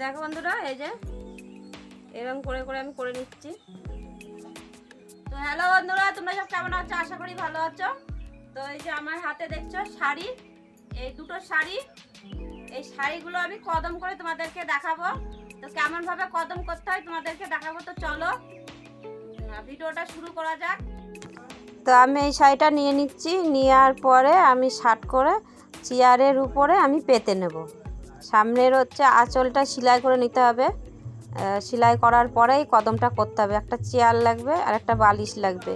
দেখো বন্ধুরা, এই যে এরকম করে করে আমি করে নিচ্ছি। তো হ্যালো বন্ধুরা, তোমরা সব কেমন আছো? আশা করি ভালো আছো। তো এই যে আমার হাতে দেখছ শাড়ি, এই দুটো শাড়ি। এই শাড়িগুলো আমি কদম করে তোমাদেরকে দেখাবো। তো কেমনভাবে কদম করতে হয় তোমাদেরকে দেখাবো। তো চলো ভিডিওটা শুরু করা যাক। তো আমি এই শাড়িটা নিয়ে নিচ্ছি। নেওয়ার পরে আমি শার্ট করে চেয়ারের উপরে আমি পেতে নেব। সামনের হচ্ছে আঁচলটা সেলাই করে নিতে হবে। সেলাই করার পরেই কদমটা করতে হবে। একটা চেয়ার লাগবে আর একটা বালিশ লাগবে।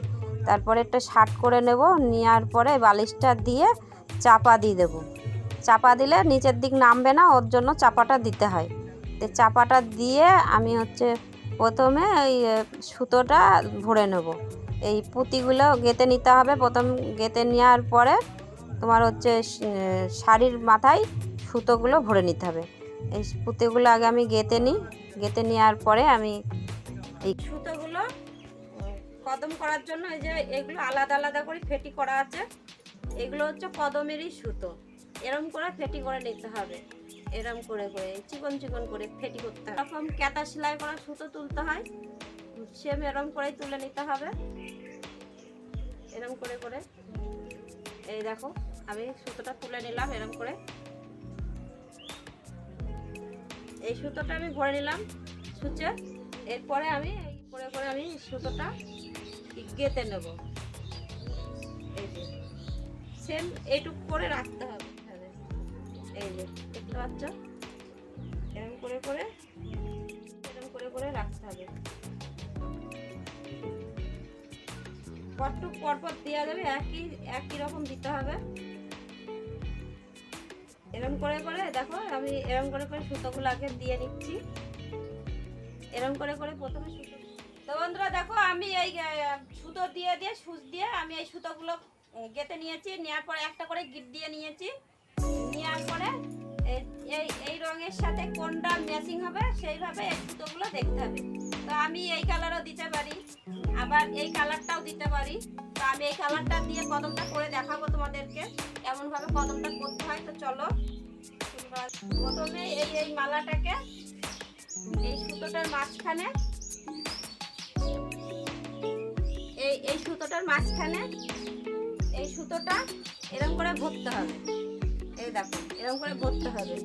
তারপরে একটা শার্ট করে নেব, নেওয়ার পরে বালিশটা দিয়ে চাপা দিয়ে দেবো। চাপা দিলে নিচের দিক নামবে না, ওর জন্য চাপাটা দিতে হয়। তো চাপাটা দিয়ে আমি হচ্ছে প্রথমে ওই সুতোটা ভরে নেব। এই পুঁতিগুলো গেঁথে নিতে হবে। প্রথম গেঁথে নেওয়ার পরে তোমার হচ্ছে শাড়ির মাথায় সুতোগুলো ভরে নিতে হবে। এই পুঁতিগুলো আগে আমি গেঁথে নিই। গেঁথে নেওয়ার পরে আমি এই সুতোগুলো কদম করার জন্য এই যে এগুলো আলাদা আলাদা করে ফেটি করা আছে। এগুলো হচ্ছে কদমেরই সুতো। এরম করে ফেটি করে নিতে হবে। এরম করে করে, চিকন চিকন করে ফেটি করতে হবে। এরকম কেতা সেলাই করা সুতো তুলতে হয়। সেম এরম করেই তুলে নিতে হবে। এরম করে করে, এই দেখো, আমি সুতোটা তুলে নিলাম এরম করে। এই সুতোটা আমি ভরে নিলাম সুচে। এরপরে আমি পরে করে আমি সুতোটা গেঁথে নেব। সেম এইটুক করে রাখতে হবে এই যে, দেখতে পাচ্ছ? এরকম করে করে এরকম করে করে রাখতে হবে। কটটুক পরপর দেওয়া যাবে, একই একই রকম দিতে হবে। এরকম করে করে, দেখো আমি এরম করে করে সুতোগুলো আগে দিয়ে নিচ্ছি। এরম করে করে প্রথমে সুতো তো বন্ধুরা দেখো, আমি এই সুতো দিয়ে দিয়ে, সুচ দিয়ে আমি এই সুতোগুলো গেঁথে নিয়েছি। নেওয়ার পরে একটা করে গিট দিয়ে নিয়েছি। নেওয়ার পরে এই এই রঙের সাথে কোনটা ম্যাচিং হবে, সেইভাবে এই সুতোগুলো দেখতে হবে। তো আমি এই কালারও দিতে পারি, আবার এই কালারটাও দিতে পারি। তো আমি এই কালারটা দিয়ে কদমটা করে দেখাবো কেমনভাবে কদমটা করতে হয়, তো চলো। প্রথমে এই এই মালাটাকে এই সুতোটার মাঝখানে এই এই সুতোটার মাঝখানে এই সুতোটা এরকম করে ভরতে হবে। এই দেখো এরকম করে ভরতে হবে।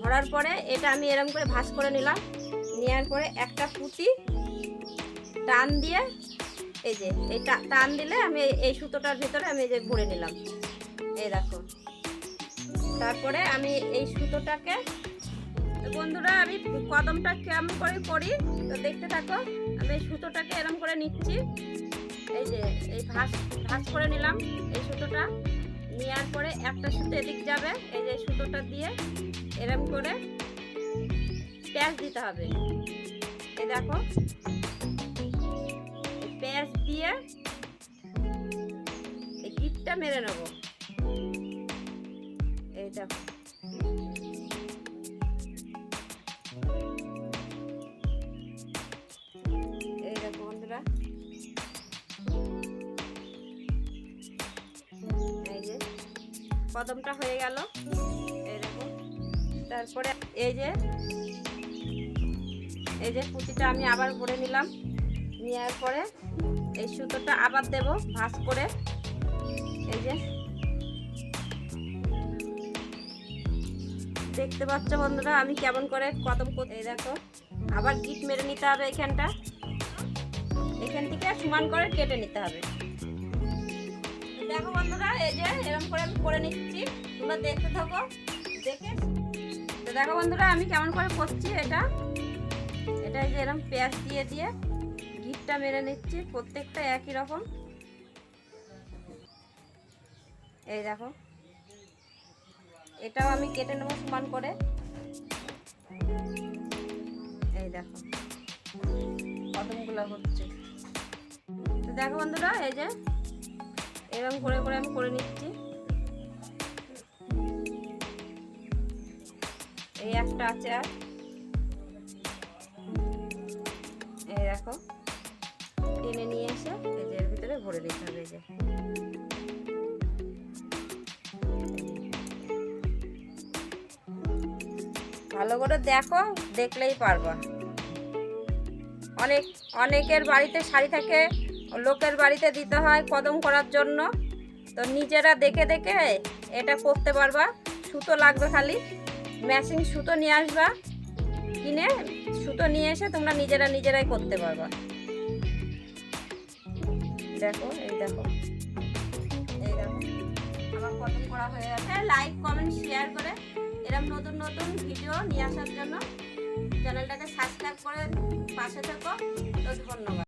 ভরার পরে এটা আমি এরকম করে ভাঁজ করে নিলাম। নেওয়ার পরে একটা পুঁতি টান দিয়ে এই যে, এই টান দিলে আমি এই সুতোটার ভিতরে আমি এই যে ভরে নিলাম। দেখো। তারপরে আমি এই সুতোটাকে, বন্ধুরা আমি কদমটা কেমন করে করি তো দেখতে থাকো, আমি এই সুতোটাকে এরম করে নিচ্ছি। এই যে, এই ভাঁজ ভাঁজ করে নিলাম এই সুতোটা। নেওয়ার পরে একটা সুতো এদিক যাবে, এই যে সুতোটা দিয়ে এরম করে প্যাঁচ দিতে হবে। এই দেখো, প্যাঁচ দিয়ে এই গিটটা মেরে নেব। এই এই দেখো বন্ধুরা। এই যে, কদমটা হয়ে গেল। দেখো। তারপরে এই যে এই যে পুঁতিটা আমি আবার ভরে নিলাম। নেওয়ার পরে এই সুতোটা আবার দেব ভাঁজ করে। এই যে দেখতে পাচ্ছ বন্ধুরা, আমি কেমন করে কদম এই দেখো, আবার গিট মেরে নিতে হবে এখানটা। এখান থেকে সমান করে কেটে নিতে হবে। দেখো বন্ধুরা, এই যে এরকম করে আমি করে নিচ্ছি। তোমরা দেখতে থাকো, দেখে। তো দেখো বন্ধুরা, আমি কেমন করে করছি এটা। এটা এই যে এরকম পেঁয়াজ দিয়ে দিয়ে গিটটা মেরে নিচ্ছি, প্রত্যেকটা একই রকম। এই দেখো এটাও আমি কেটে নেব সমান করে। এই দেখো। কদমগুলো হচ্ছে। তো দেখো বন্ধুরা, এই যে এরকম করে করে আমি করে নিচ্ছি। এই একটা আছে আর। এই দেখো, টেনে নিয়ে এসে এই যে এর ভিতরে ভরে দিতে হবে এই যে। ভালো করে দেখো, দেখলেই পারবা। অনেক, অনেকের বাড়িতে শাড়ি থাকে, লোকের বাড়িতে দিতে হয় কদম করার জন্য। তো নিজেরা দেখে দেখে এটা করতে পারবা। সুতো লাগবে খালি। ম্যাচিং সুতো নিয়ে আসবা। কিনে সুতো নিয়ে এসে তোমরা নিজেরা নিজেরাই করতে পারবা। দেখো, এই দেখো। এই দেখো। আমার কদম করা হয়ে গেছে। লাইক, কমেন্ট, শেয়ার করে এরকম নতুন নতুন ভিডিও নিয়ে আসার জন্য চ্যানেলটাকে সাবস্ক্রাইব করে পাশে থেকো। তো ধন্যবাদ।